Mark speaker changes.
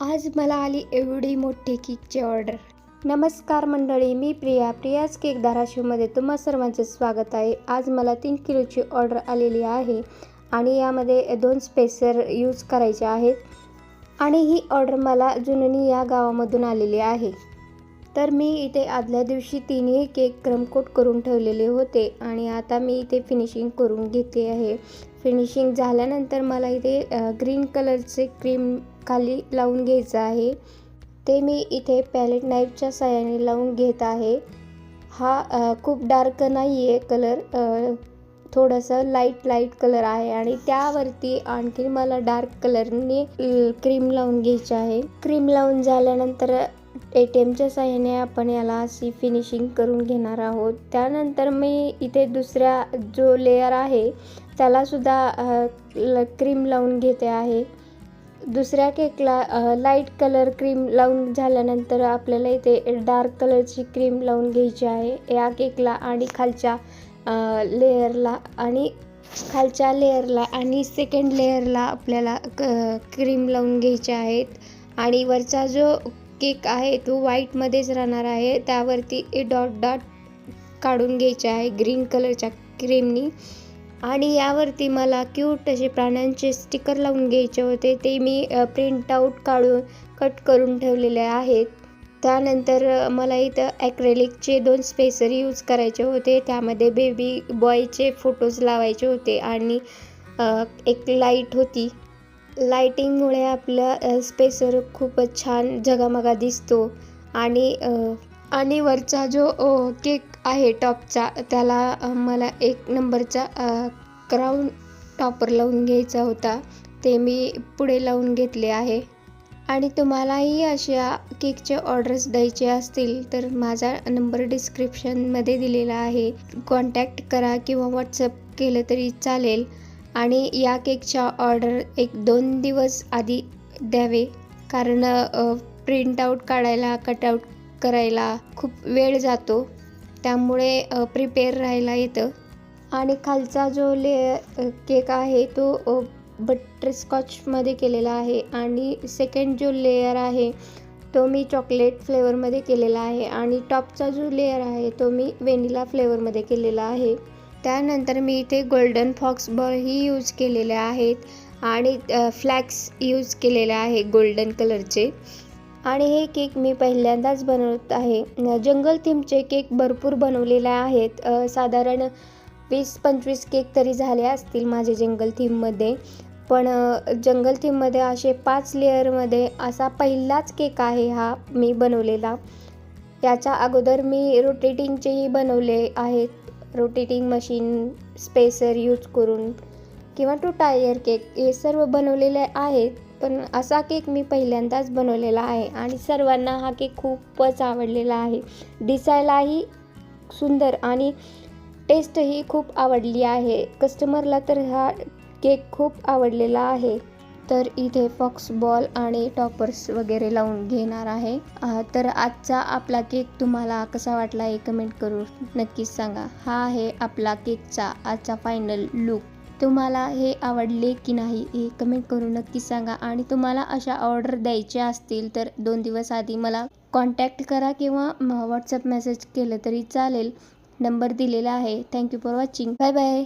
Speaker 1: आज मला आली एवढी मोठी केकची ऑर्डर. नमस्कार मंडळी मी प्रिया. प्रियाज केक धाराशिवमध्ये तुम्हा सर्वांचे स्वागत आहे. आज मला तीन किलोची ऑर्डर आलेली आहे आणि यामध्ये दोन स्पेसर यूज करायचे आहेत आणि ही ऑर्डर मला जुननी या गावामधून आलेली आहे. तर मी इथे आदल्या दिवशी तिन्ही केक क्रमकोट करून ठेवलेले होते आणि आता मी इथे फिनिशिंग करून घेते आहे. फिनिशिंग झाल्यानंतर मला इथे ग्रीन कलरचे क्रीम खाली लावून घ्यायचं आहे. ते मी इथे पॅलेट नाईफच्या साह्याने लावून घेत आहे. हा खूप डार्क नाही आहे कलर थोडंसं लाइट लाइट कलर आहे आणि त्यावरती आणखी मला डार्क कलरने क्रीम लावून घ्यायची आहे. क्रीम लावून झाल्यानंतर ए टी एमच्या साह्याने आपण याला अशी फिनिशिंग करून घेणार आहोत. त्यानंतर मी इथे दुसऱ्या जो लेयर आहे त्यालासुद्धा क्रीम लावून घेते आहे. दुसऱ्या केकला लाइट कलर क्रीम लावून झाल्यानंतर आपल्याला इथे डार्क कलरची क्रीम लावून घ्यायची आहे. या केकला आणि खालच्या लेअरला आणि खालच्या लेअरला आणि सेकंड लेअरला आपल्याला क क्रीम लावून घ्यायचे आहेत. आणि वरचा जो केक आहे तो व्हाईटमध्येच राहणार आहे. त्यावरती डॉट डॉट काढून घ्यायचे आहे. ग्रीन कलरच्या क्रीमनी आणि यावरती मला क्यूट असे प्राण्यांचे स्टिकर लावून घ्यायचे होते. ते मी प्रिंट आऊट काढून कट करून ठेवलेले आहेत. त्यानंतर मला इथं ॲक्रेलिकचे दोन स्पेसर यूज करायचे होते. त्यामध्ये बेबी बॉयचे फोटोज लावायचे होते आणि एक लाइट होती. लाईटिंगमुळे आपलं स्पेसर खूपच छान झगामगा दिसतो. आणि आणि वरचा जो केक आहे टॉपचा त्याला मला एक नंबरचा क्राऊन टॉपर लावून घ्यायचा होता. ते मी पुढे लावून घेतले आहे. आणि तुम्हालाही अशा केकचे ऑर्डर्स द्यायचे असतील तर माझा नंबर डिस्क्रिप्शनमध्ये दिलेला आहे. कॉन्टॅक्ट करा किंवा व्हॉट्सअप केलं तरी चालेल. आणि या केकच्या ऑर्डर एक दोन दिवस आधी द्यावे. कारण प्रिंट आऊट काढायला कटआउट करायला खूप वेळ जातो. त्यामुळे प्रिपेअर राहायला येतं. आणि खालचा जो ले केक आहे तो बटरस्कॉचमध्ये केलेला आहे. आणि सेकंड जो लेयर आहे तो मी चॉकलेट फ्लेवरमध्ये केलेला आहे. आणि टॉपचा जो लेयर आहे तो मी व्हेनिला फ्लेवरमध्ये केलेला आहे. त्यानंतर मी इथे गोल्डन फॉक्स बॉलही यूज केलेले आहेत. आणि फ्लॅक्स यूज केलेले आहे गोल्डन कलरचे आणि हे केक मी पहिल्यांदाच बनवत आहे. जंगल थीमचे केक भरपूर बनवलेले आहेत. साधारण वीस पंचवीस केक तरी झाले असतील माझे जंगल थीममध्ये. पण जंगल थीममध्ये असे पाच लेअरमध्ये असा पहिलाच केक आहे हा मी बनवलेला. याच्या अगोदर मी रोटेटिंगचेही बनवले आहेत. रोटेटिंग मशीन स्पेसर यूज करून किंवा टू टायर केक हे सर्व बनवलेले आहेत. पण असा केक मी पहिल्यांदाच बनवलेला आहे आणि सर्वांना हा केक खूपच आवडलेला आहे. दिसायलाही सुंदर आणि टेस्टही खूप आवडली आहे. कस्टमरला तर हा केक खूप आवडलेला आहे. तर इथे फॉक्स बॉल आणि टॉपर्स वगैरे लावून घेणार आहे. तर आजचा आपला केक तुम्हाला कसा वाटला हे कमेंट करून नक्कीच सांगा. हा आहे आपला केकचा आजचा फायनल लुक तुम्हाला हे आवडले की नाही हे कमेंट करून नक्की सांगा. आणि तुम्हाला अशा ऑर्डर द्यायच्या असतील तर दोन दिवस आधी मला कॉन्टॅक्ट करा किंवा व्हॉट्सअप मेसेज केलं तरी चालेल. नंबर दिलेला आहे. Thank you for watching bye bye